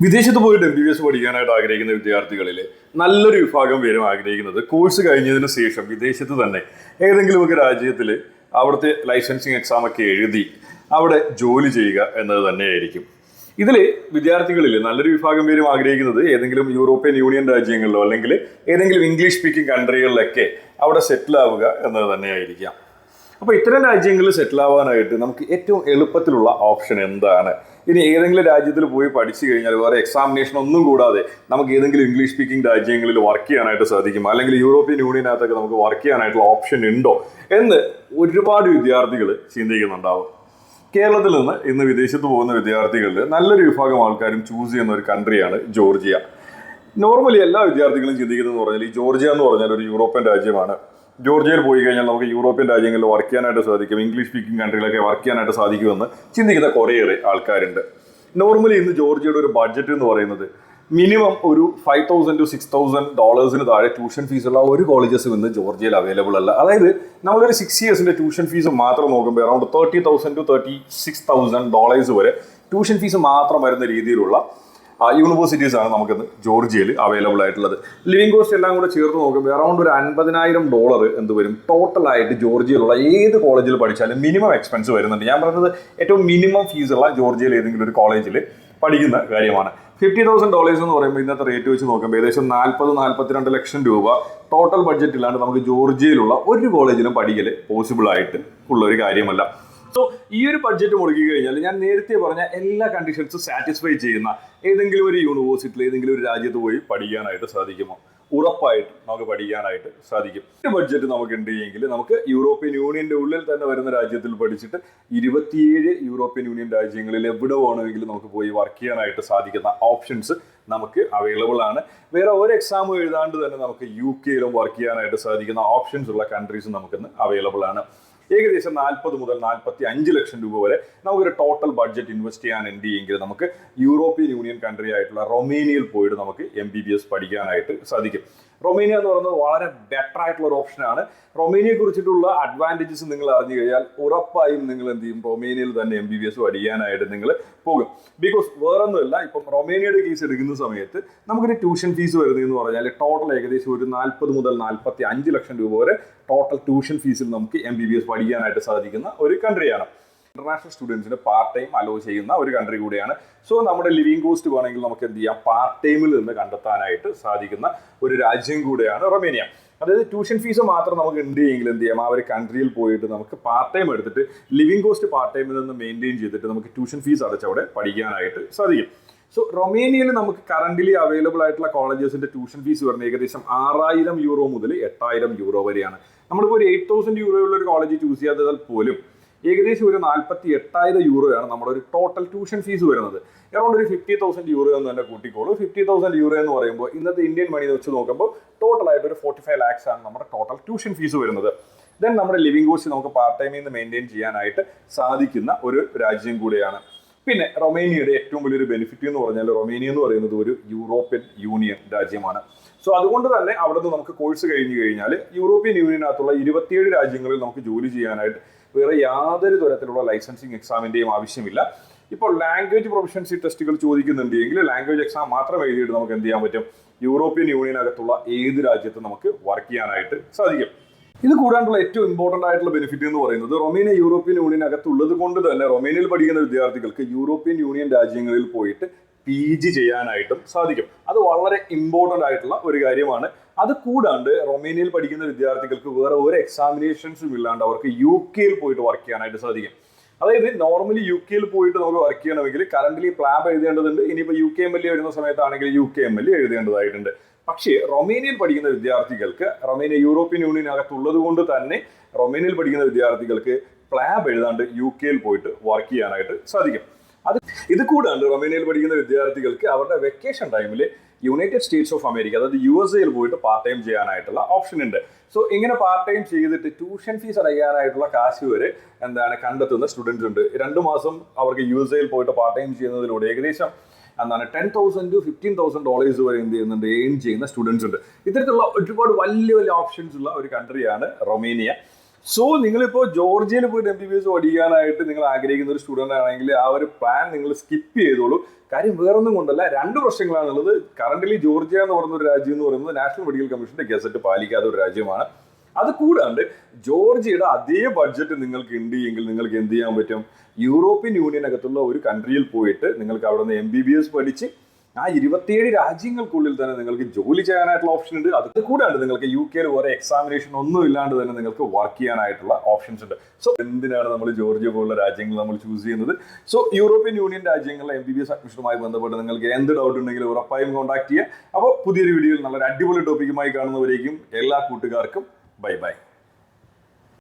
വിദേശത്ത് പോയിട്ട് M B B S പഠിക്കാനായിട്ട് ആഗ്രഹിക്കുന്ന വിദ്യാർത്ഥികളിൽ നല്ലൊരു വിഭാഗം പേരും ആഗ്രഹിക്കുന്നത് കോഴ്സ് കഴിഞ്ഞതിന് ശേഷം വിദേശത്ത് തന്നെ ഏതെങ്കിലുമൊക്കെ രാജ്യത്തിൽ അവിടുത്തെ ലൈസൻസിങ് എക്സാം ഒക്കെ എഴുതി അവിടെ ജോലി ചെയ്യുക എന്നത് തന്നെയായിരിക്കും. ഇതിൽ വിദ്യാർത്ഥികളിൽ നല്ലൊരു വിഭാഗം പേരും ആഗ്രഹിക്കുന്നത് ഏതെങ്കിലും യൂറോപ്യൻ യൂണിയൻ രാജ്യങ്ങളിലോ അല്ലെങ്കിൽ ഏതെങ്കിലും ഇംഗ്ലീഷ് സ്പീക്കിംഗ് കൺട്രികളിലൊക്കെ അവിടെ സെറ്റിൽ ആവുക എന്നത് തന്നെയായിരിക്കാം. അപ്പോൾ ഇത്തരം രാജ്യങ്ങളിൽ സെറ്റിൽ ആവാനായിട്ട് നമുക്ക് ഏറ്റവും എളുപ്പത്തിലുള്ള ഓപ്ഷൻ എന്താണ്? ഇനി ഏതെങ്കിലും രാജ്യത്തിൽ പോയി പഠിച്ചു കഴിഞ്ഞാൽ വേറെ എക്സാമിനേഷൻ ഒന്നും കൂടാതെ നമുക്ക് ഏതെങ്കിലും ഇംഗ്ലീഷ് സ്പീക്കിംഗ് രാജ്യങ്ങളിൽ വർക്ക് ചെയ്യാനായിട്ട് സാധിക്കും. അല്ലെങ്കിൽ യൂറോപ്യൻ യൂണിയനകത്തൊക്കെ നമുക്ക് വർക്ക് ചെയ്യാനായിട്ടുള്ള ഓപ്ഷൻ ഉണ്ടോ എന്ന് ഒരുപാട് വിദ്യാർത്ഥികൾ ചിന്തിക്കുന്നുണ്ടാവും. കേരളത്തിൽ നിന്ന് ഇന്ന് വിദേശത്ത് പോകുന്ന വിദ്യാർത്ഥികളിൽ നല്ലൊരു വിഭാഗം ആൾക്കാരും ചൂസ് ചെയ്യുന്ന ഒരു കൺട്രിയാണ് ജോർജിയ. നോർമലി എല്ലാ വിദ്യാർത്ഥികളും ചിന്തിക്കുന്നതെന്ന് പറഞ്ഞാൽ ഈ ജോർജിയ എന്ന് പറഞ്ഞാൽ ഒരു യൂറോപ്യൻ രാജ്യമാണ്. ജോർജിയയിൽ പോയി കഴിഞ്ഞാൽ നമുക്ക് യൂറോപ്യൻ രാജ്യങ്ങളിൽ വർക്ക് ചെയ്യാനായിട്ട് സാധിക്കും. ഇംഗ്ലീഷ് സ്പീക്കിംഗ് കൺട്രികളൊക്കെ വർക്ക് ചെയ്യാനായിട്ട് സാധിക്കുമെന്ന് ചിന്തിക്കുന്ന കുറേയേറെ ആൾക്കാരുണ്ട്. നോർമലി ഇന്ന് ജോർജിയയുടെ ഒരു ബഡ്ജറ്റ് എന്ന് പറയുന്നത് മിനിമം ഒരു five thousand to six thousand ഡോളേഴ്സിന് താഴെ ട്യൂഷൻ ഫീസുള്ള ഒരു കോളേജസും ഇന്ന് ജോർജിയയിൽ അവൈലബിൾ അല്ല. അതായത് നമ്മളൊരു സിക്സ് ഇയേഴ്സിന്റെ ട്യൂഷൻ ഫീസ് മാത്രം നോക്കുമ്പോൾ around thirty thousand to thirty six thousand dollars വരെ ട്യൂഷൻ ഫീസ് മാത്രം വരുന്ന രീതിയിലുള്ള യൂണിവേഴ്സിറ്റീസ് ആണ് നമുക്കിന്ന് ജോർജിയയിൽ അവൈലബിൾ ആയിട്ടുള്ളത്. ലിവിംഗ് കോസ്റ്റ് എല്ലാം കൂടെ ചേർത്ത് നോക്കുമ്പോൾ അറൗണ്ട് ഒരു അൻപതിനായിരം ഡോളർ എന്ത് വരും? ടോട്ടലായിട്ട് ജോർജിയയിലുള്ള ഏത് കോളേജിൽ പഠിച്ചാലും മിനിമം എക്സ്പെൻസ് വരുന്നുണ്ട്. ഞാൻ പറഞ്ഞത് ഏറ്റവും മിനിമം ഫീസുള്ള ജോർജിയയിൽ ഏതെങ്കിലും ഒരു കോളേജിൽ പഠിക്കുന്ന കാര്യമാണ്. ഫിഫ്റ്റി തൗസൻഡ് ഡോളേഴ്സ് എന്ന് പറയുമ്പോൾ ഇന്നത്തെ റേറ്റ് വെച്ച് നോക്കുമ്പോൾ ഏകദേശം നാൽപ്പത് നാൽപ്പത്തിരണ്ട് ലക്ഷം രൂപ ടോട്ടൽ ബഡ്ജറ്റ് ഇല്ലാണ്ട് നമുക്ക് ജോർജിയയിലുള്ള ഒരു കോളേജിലും പഠിക്കൽ പോസിബിൾ ആയിട്ട് ഉള്ള ഒരു കാര്യമല്ല. സോ ഈ ഒരു ബഡ്ജറ്റ് മുടക്കി കഴിഞ്ഞാൽ ഞാൻ നേരത്തെ പറഞ്ഞ എല്ലാ കണ്ടീഷൻസും സാറ്റിസ്ഫൈ ചെയ്യുന്ന ഏതെങ്കിലും ഒരു യൂണിവേഴ്സിറ്റിയിൽ ഏതെങ്കിലും ഒരു രാജ്യത്ത് പോയി പഠിക്കാനായിട്ട് സാധിക്കുമോ? ഉറപ്പായിട്ട് നമുക്ക് പഠിക്കാനായിട്ട് സാധിക്കും. ഒരു ബഡ്ജറ്റ് നമുക്ക് ഉണ്ട് എങ്കിൽ നമുക്ക് യൂറോപ്യൻ യൂണിയന്റെ ഉള്ളിൽ തന്നെ വരുന്ന രാജ്യത്തിൽ പഠിച്ചിട്ട് ഇരുപത്തിയേഴ് യൂറോപ്യൻ യൂണിയൻ രാജ്യങ്ങളിൽ എവിടെ വേണമെങ്കിലും നമുക്ക് പോയി വർക്ക് ചെയ്യാനായിട്ട് സാധിക്കുന്ന ഓപ്ഷൻസ് നമുക്ക് അവൈലബിൾ ആണ്. വേറെ ഒരു എക്സാം എഴുതാണ്ട് തന്നെ നമുക്ക് യു കെയിലും വർക്ക് ചെയ്യാനായിട്ട് സാധിക്കുന്ന ഓപ്ഷൻസ് ഉള്ള കൺട്രീസ് നമുക്കിന്ന് അവൈലബിൾ ആണ്. ഏകദേശം നാൽപ്പത് മുതൽ നാൽപ്പത്തി അഞ്ച് ലക്ഷം രൂപ വരെ നമുക്കൊരു ടോട്ടൽ ബഡ്ജറ്റ് ഇൻവെസ്റ്റ് ചെയ്യാൻ എന്ത് നമുക്ക് യൂറോപ്യൻ യൂണിയൻ കൺട്രി ആയിട്ടുള്ള റൊമേനിയയിൽ പോയിട്ട് നമുക്ക് എം ബി ബി എസ് പഠിക്കാനായിട്ട് സാധിക്കും. റൊമേനിയ എന്ന് പറയുന്നത് വളരെ ബെറ്റർ ആയിട്ടുള്ള ഒരു ഓപ്ഷനാണ് റൊമേനിയെ കുറിച്ചിട്ടുള്ള അഡ്വാന്റേജസ് നിങ്ങൾ അറിഞ്ഞു കഴിഞ്ഞാൽ ഉറപ്പായും നിങ്ങൾ എന്ത് ചെയ്യും? റൊമേനിയയിൽ തന്നെ എം ബി ബി എസ് പഠിക്കാനായിട്ട് നിങ്ങൾ പോകും. ബിക്കോസ് വേറൊന്നുമല്ല ഇപ്പം റൊമേനിയയുടെ കേസ് എടുക്കുന്ന സമയത്ത് നമുക്കൊരു ട്യൂഷൻ ഫീസ് വരുന്നതെന്ന് പറഞ്ഞാൽ ടോട്ടൽ ഏകദേശം ഒരു നാൽപ്പത് മുതൽ നാൽപ്പത്തി അഞ്ച് ലക്ഷം രൂപ വരെ ടോട്ടൽ ട്യൂഷൻ ഫീസിൽ നമുക്ക് എം ബി ബി എസ് പഠിക്കാനായിട്ട് സാധിക്കുന്ന ഒരു കൺട്രിയാണ് ഇന്റർനാഷണൽ സ്റ്റുഡൻസിന് പാർട്ട് ടൈം അലോ ചെയ്യുന്ന ഒരു കൺട്രി കൂടിയാണ്. സോ നമ്മുടെ ലിവിങ് കോസ്റ്റ് വേണമെങ്കിൽ നമുക്ക് എന്ത് ചെയ്യാം? പാർട്ട് ടൈമിൽ നിന്ന് കണ്ടെത്താനായിട്ട് സാധിക്കുന്ന ഒരു രാജ്യം കൂടിയാണ് റൊമേനിയ. അതായത് ട്യൂഷൻ ഫീസ് മാത്രം നമുക്ക് ഉണ്ട് എങ്കിൽ എന്ത് ചെയ്യാം? ആ ഒരു കൺട്രിയിൽ പോയിട്ട് നമുക്ക് പാർട്ട് ടൈം എടുത്തിട്ട് ലിവിങ് കോസ്റ്റ് പാർട്ട് ടൈമിൽ നിന്ന് മെയിന്റെയിൻ ചെയ്തിട്ട് നമുക്ക് ട്യൂഷൻ ഫീസ് അടച്ച് അവിടെ പഠിക്കാനായിട്ട് സാധിക്കും. സോ റൊമേനിയയിൽ നമുക്ക് കറന്റ്ലി അവൈലബിൾ ആയിട്ടുള്ള കോളേജസിന്റെ ട്യൂഷൻ ഫീസ് വരുന്നത് ഏകദേശം ആറായിരം യൂറോ മുതൽ എട്ടായിരം യൂറോ വരെയാണ്. നമ്മളിപ്പോൾ ഒരു എയ്റ്റ് തൗസൻഡ് യൂറോ ഉള്ള ഒരു കോളേജ് ചൂസ് ചെയ്യാത്തതാൽ പോലും ഏകദേശം ഒരു നാൽപ്പത്തി എട്ടായിരം യൂറോയാണ് നമ്മുടെ ഒരു ടോട്ടൽ ട്യൂഷൻ ഫീസ് വരുന്നത്. അറൗണ്ട് ഒരു ഫിഫ്റ്റി തൗസൻഡ് യൂറോ എന്ന് തന്നെ കൂട്ടിക്കോളൂ. ഫിഫ്റ്റി തൗസൻഡ് യൂറോ എന്ന് പറയുമ്പോൾ ഇന്നത്തെ ഇന്ത്യൻ മണി വെച്ച് നോക്കുമ്പോൾ ടോട്ടൽ ആയിട്ട് ഒരു ഫോർട്ടി ഫൈവ് ലാക്സ് ആണ് നമ്മുടെ ടോട്ടൽ ട്യൂഷൻ ഫീസ് വരുന്നത്. ദെൻ നമ്മുടെ ലിവിംഗ് കോസ്റ്റ് നമുക്ക് പാർട്ട് ടൈമിൽ നിന്ന് മെയിന്റെയിൻ ചെയ്യാനായിട്ട് സാധിക്കുന്ന ഒരു രാജ്യം കൂടിയാണ്. പിന്നെ റൊമേനിയയുടെ ഏറ്റവും വലിയൊരു ബെനിഫിറ്റ് എന്ന് പറഞ്ഞാൽ റൊമേനിയ എന്ന് പറയുന്നത് ഒരു യൂറോപ്യൻ യൂണിയൻ രാജ്യമാണ്. സോ അതുകൊണ്ട് തന്നെ അവിടെ നിന്ന് നമുക്ക് കോഴ്സ് കഴിഞ്ഞു കഴിഞ്ഞാൽ യൂറോപ്യൻ യൂണിയനകത്തുള്ള ഇരുപത്തിയേഴ് രാജ്യങ്ങളിൽ നമുക്ക് ജോലി ചെയ്യാനായിട്ട് വേറെ യാതൊരു തരത്തിലുള്ള ലൈസൻസിങ് എക്സാമിന്റെയും ആവശ്യമില്ല. ഇപ്പോൾ ലാംഗ്വേജ് പ്രൊഫഷൻസി ടെസ്റ്റുകൾ ചോദിക്കുന്നുണ്ട് എങ്കിൽ ലാംഗ്വേജ് എക്സാം മാത്രം എഴുതിയിട്ട് നമുക്ക് എന്ത് ചെയ്യാൻ പറ്റും? യൂറോപ്യൻ യൂണിയനകത്തുള്ള ഏത് രാജ്യത്തും നമുക്ക് വർക്ക് ചെയ്യാനായിട്ട് സാധിക്കും. ഇത് കൂടാണ്ടുള്ള ഏറ്റവും ഇമ്പോർട്ടന്റ് ആയിട്ടുള്ള ബെനിഫിറ്റ് എന്ന് പറയുന്നത് റൊമേനിയ യൂറോപ്യൻ യൂണിയൻ അകത്തുള്ളത് കൊണ്ട് തന്നെ റൊമേനിയയിൽ പഠിക്കുന്ന വിദ്യാർത്ഥികൾക്ക് യൂറോപ്യൻ യൂണിയൻ രാജ്യങ്ങളിൽ പോയിട്ട് പി ജി ചെയ്യാനായിട്ടും സാധിക്കും. അത് വളരെ ഇമ്പോർട്ടന്റ് ആയിട്ടുള്ള ഒരു കാര്യമാണ്. അത് കൂടാണ്ട് റൊമേനിയയിൽ പഠിക്കുന്ന വിദ്യാർത്ഥികൾക്ക് വേറെ ഒരു എക്സാമിനേഷൻസും ഇല്ലാണ്ട് അവർക്ക് യു കെയിൽ പോയിട്ട് വർക്ക് ചെയ്യാനായിട്ട് സാധിക്കും. അതായത് നോർമലി യു കെയിൽ പോയിട്ട് നമുക്ക് വർക്ക് ചെയ്യണമെങ്കിൽ കറന്റ്ലി പ്ലാബ് എഴുതേണ്ടതുണ്ട്. ഇനിയിപ്പോൾ U K M L A വരുന്ന സമയത്താണെങ്കിൽ U K M L A എഴുതേണ്ടതായിട്ടുണ്ട്. പക്ഷേ റൊമേനിയയിൽ പഠിക്കുന്ന വിദ്യാർത്ഥികൾക്ക് റൊമേനിയ യൂറോപ്യൻ യൂണിയൻ അകത്തുള്ളത് കൊണ്ട് തന്നെ റൊമേനിയയിൽ പഠിക്കുന്ന വിദ്യാർത്ഥികൾക്ക് പ്ലാബ് എഴുതാണ്ട് യു കെയിൽ പോയിട്ട് വർക്ക് ചെയ്യാനായിട്ട് സാധിക്കും. അത് ഇത് കൂടാണ്ട് റൊമേനിയയിൽ പഠിക്കുന്ന വിദ്യാർത്ഥികൾക്ക് അവരുടെ വെക്കേഷൻ ടൈമിൽ യുണൈറ്റഡ് സ്റ്റേറ്റ്സ് ഓഫ് അമേരിക്ക അതായത് യു എസ് എയിൽ പോയിട്ട് പാർട്ട് ടൈം ചെയ്യാനായിട്ടുള്ള ഓപ്ഷൻ ഉണ്ട്. സോ ഇങ്ങനെ പാർട്ട് ടൈം ചെയ്തിട്ട് ട്യൂഷൻ ഫീസ് അടയ്ക്കാനായിട്ടുള്ള കാശ് വരെ എന്താണ് കണ്ടെത്തുന്ന സ്റ്റുഡൻസ് ഉണ്ട്. രണ്ട് മാസം അവർക്ക് യു എസ് എയിൽ പോയിട്ട് പാർട്ട് ടൈം ചെയ്യുന്നതിലൂടെ ഏകദേശം എന്താണ് ten thousand to fifteen thousand dollars വരെ എന്ത് ചെയ്യുന്നുണ്ട് എയിം ചെയ്യുന്ന സ്റ്റുഡൻസ് ഉണ്ട്. ഇത്തരത്തിലുള്ള ഒരുപാട് വലിയ വലിയ ഓപ്ഷൻസ് ഉള്ള ഒരു കൺട്രിയാണ് റൊമേനിയ. സോ നിങ്ങളിപ്പോൾ ജോർജിയയിൽ പോയിട്ട് എം ബി ബി എസ് പഠിക്കാനായിട്ട് നിങ്ങൾ ആഗ്രഹിക്കുന്ന ഒരു സ്റ്റുഡന്റ് ആണെങ്കിൽ ആ ഒരു പ്ലാൻ നിങ്ങൾ സ്കിപ്പ് ചെയ്തോളൂ. കാര്യം വേറൊന്നും കൊണ്ടല്ല രണ്ട് പ്രശ്നങ്ങളാണുള്ളത്. കറന്റ്ലി ജോർജിയ എന്ന് പറയുന്ന ഒരു രാജ്യം എന്ന് പറയുന്നത് നാഷണൽ മെഡിക്കൽ കമ്മീഷന്റെ ഗസറ്റ് പാലിക്കാത്ത ഒരു രാജ്യമാണ്. അത് കൂടാണ്ട് ജോർജിയയുടെ അതേ ബഡ്ജറ്റ് നിങ്ങൾക്ക് ഉണ്ട് എങ്കിൽ നിങ്ങൾക്ക് എന്ത് ചെയ്യാൻ പറ്റും? യൂറോപ്യൻ യൂണിയൻ അകത്തുള്ള ഒരു കൺട്രിയിൽ പോയിട്ട് നിങ്ങൾക്ക് അവിടെ നിന്ന് എം ബി ബി എസ് പഠിച്ച് ആ ഇരുപത്തിയേഴ് രാജ്യങ്ങൾക്കുള്ളിൽ തന്നെ നിങ്ങൾക്ക് ജോലി ചെയ്യാനായിട്ടുള്ള ഓപ്ഷൻ ഉണ്ട്. അത് കൂടാണ്ട് നിങ്ങൾക്ക് യു കെയിൽ ഓരോ എക്സാമിനേഷൻ ഒന്നും ഇല്ലാണ്ട് തന്നെ നിങ്ങൾക്ക് വർക്ക് ചെയ്യാനായിട്ടുള്ള ഓപ്ഷൻസ് ഉണ്ട്. സോ എന്തിനാണ് നമ്മൾ ജോർജിയ പോലുള്ള രാജ്യങ്ങൾ നമ്മൾ ചൂസ് ചെയ്യുന്നത്? സോ യൂറോപ്യൻ യൂണിയൻ രാജ്യങ്ങളിലെ എം ബി ബി എസ് അഡ്മിഷനുമായി ബന്ധപ്പെട്ട് നിങ്ങൾക്ക് എന്ത് ഡൗട്ട് ഉണ്ടെങ്കിലും ഉറപ്പായും കോൺടാക്ട് ചെയ്യുക. അപ്പോൾ പുതിയൊരു വീഡിയോയിൽ നല്ലൊരു അടിപൊളി ടോപ്പിക്കുമായി കാണുന്നവരേക്കും എല്ലാ കൂട്ടുകാർക്കും ബൈ ബൈ